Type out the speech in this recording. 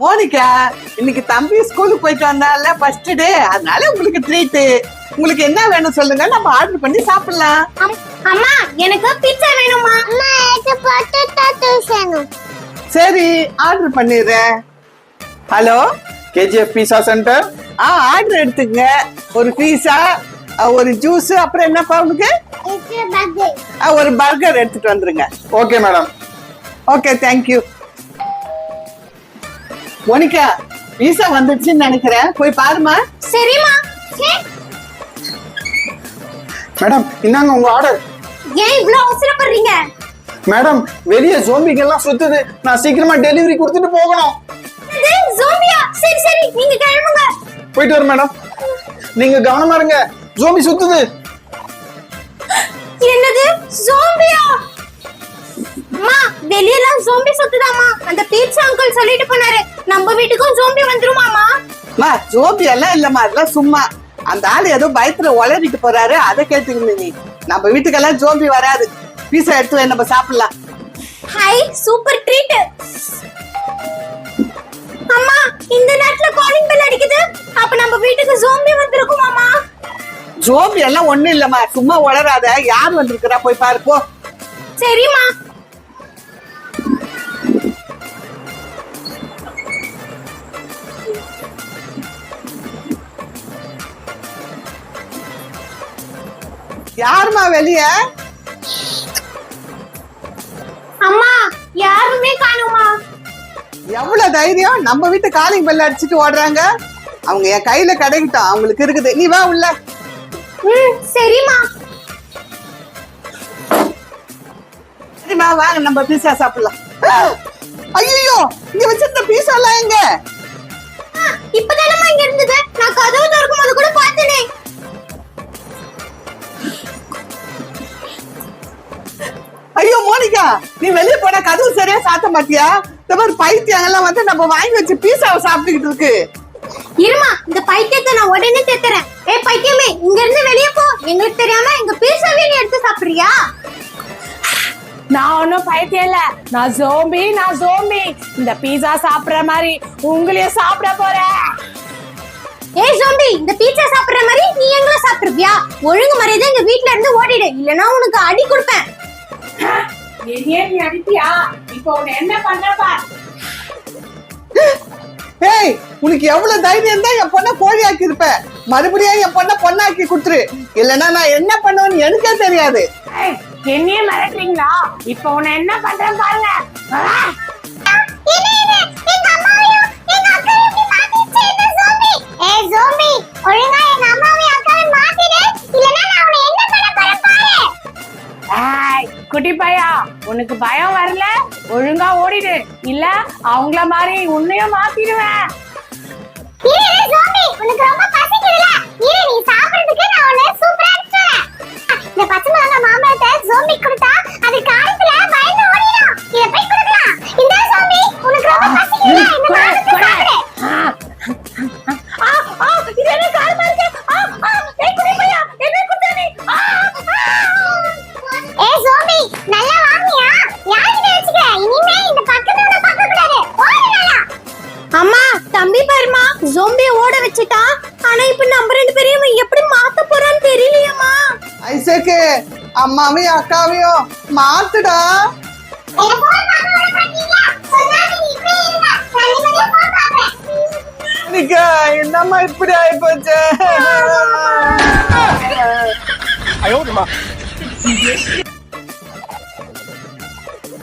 Monica இன்னைக்கு தம்பி ஸ்கூலுக்கு போயிட்டு வந்தால ஃபர்ஸ்ட் டே அதனால உங்களுக்கு ட்ரீட் உங்களுக்கு என்ன வேணும் சொல்லுங்க. நம்ம ஆர்டர் பண்ணி சாப்பிடலாம். அம்- அம்மா எனக்கு பீட்சா வேணுமா அம்மா எனக்கு பொட்டேட்டோ வேணும். சரி ஆர்டர் பண்ணிடுறேன். ஹலோ கேஜிஎஃப் பீஸா சென்டர் ஆ ஆர்டர் எடுத்துங்க ஒரு பீஸா ஒரு ஜூஸ் அப்புறம் என்னப்பா ஆ, ஒரு பர்கர் எடுத்துட்டு வந்துருங்க. Okay madam okay thank you Monica pizza வந்துடுச்சுன்னு நினைக்கிறேன். போய் பாருமா சரிம்மா. மேடம் இந்தாங்க உங்க ஆர்டர் ஏன் இவ்ளோ அவசரப்படுறீங்க? மேடம் வெளியே ஜோம்பிக்கெல்லாம் சுத்துது. நான் சீக்கிரமா டெலிவரி கொடுத்துட்டு போகணும். ஜோம்பியா சரி சரி நீங்க கிளம்புங்க. போயிட்டு வரேன் மேடம். நீங்க கவனமா இருங்க. ஜோம்பி சுத்துது. என்னது? ஜோம்பியா அம்மா வெளியெல்லாம் ஜோம்பி சுத்துதாமா அந்த பீட்சா அங்கிள் சொல்லிட்டு போனாரு. நம்ம வீட்டுக்கும் ஜோம்பி வந்துருமாமா? மா ஜோபி எல்லாம் இல்லம்மா அதெல்லாம் சும்மா. அந்த ஆள் ஏதோ பயத்துல உளறிட்டு போறாரு அதை கேட்டுக்கணும் நீ. நம்ம வீட்டுக்கெல்லாம் ஜோம்பி வராது. பீஸா எடுத்து நம்ம சாப்பிடலாம். ஹை சூப்பர் ட்ரீட் அம்மா இந்த நேரத்துல காலிங் பெல் அடிக்குது. அப்ப நம்ம வீட்டுக்கு ஜோம்பி வந்திருக்குமாமா? ஜோபி எல்லாம் ஒண்ணும் இல்லம்மா சும்மா உளராத யார் வந்திருக்கிறா போய் பாரு போ. சரிம்மா. யாரும்மா வெளிய? அம்மா யாருமே காணுமா எவ்வளவு தைரியம்? நம்ம வீட்டு காலிங் பெல் அடிச்சிட்டு ஓடுறாங்க. அவங்க என் கையில கிடைக்கட்டும். அவங்களுக்கு இருக்குது. நீ வா உள்ள. ம் சரிம்மா. சரிம்மா வாங்க நம்ம பீஸா சாப்பிடலாம். ஐயோ இங்க வச்சிருந்த பீஸா எல்லாம் எங்க? இப்பதானம்மா இங்க இருந்தது. நான் கதவு திறக்கும் போது கூட பார்த்தனே. மோனிகா நீ வெளிய போனா கதவு சரியா சாத்த மாட்டியா? இந்த மாதிரி பைத்தியம் எல்லாம் வந்து நம்ம வாங்கி வச்சு பீஸாவை சாப்பிட்டுக்கிட்டு இருக்கு. இருமா இந்த பைத்தியத்தை நான் உடனே தேத்துறேன். ஏ பைத்தியமே இங்க இருந்து வெளியே போ. எங்களுக்கு தெரியாம எங்க பீஸாவே நீ எடுத்து சாப்பிடுறியா? நான் ஒன்றும் பைத்தியம் இல்ல. நான் ஜோம்பி நான் ஜோம்பி இந்த பீஸா சாப்பிடுற மாதிரி உங்களையும் சாப்பிட போறேன். ஏய் ஜோம்பி இந்த பீட்சா சாப்பிடுற மாதிரி நீ எங்கள சாப்பிடுவியா ஒழுங்கு மரியாதை எங்க வீட்ல இருந்து ஓடிடு. இல்லனா உனக்கு அடி கொடுப்பேன். என்னையே நீ அடிப்பியா? இப்போ உன்னை என்ன பண்றப்பா ஏய் உனக்கு எவ்வளவு தைரியம் தான் என் பொண்ணை கோழி ஆக்கி இருப்ப. மறுபடியும் என் பொண்ணை பொண்ணாக்கி கொடுத்துரு. இல்லைன்னா நான் என்ன பண்ணுவேன்னு எனக்கே தெரியாது. என்னையே மிரட்டுறீங்களா? இப்போ உன்னை என்ன பண்றேன் பாருங்க. பாய். குட்டி பையா உனக்கு பயம் வரல? ஒழுங்கா ஓடிடு. இல்ல அவங்கள மாதிரி உன்னையும் மாத்திடுவேன். அம்மா தம்பி பாருமா ஜோம்பி ஓட வச்சுட்டா ஆனா இப்ப நம்ம ரெண்டு பேரையும் எப்படி மாத்த போறான்னு தெரியலையம்மா. ஐசக்கு அம்மாவையும் அக்காவையும் மாத்துடா. என்னம்மா இப்படி ஆயிப்போச்சு? ஐயோ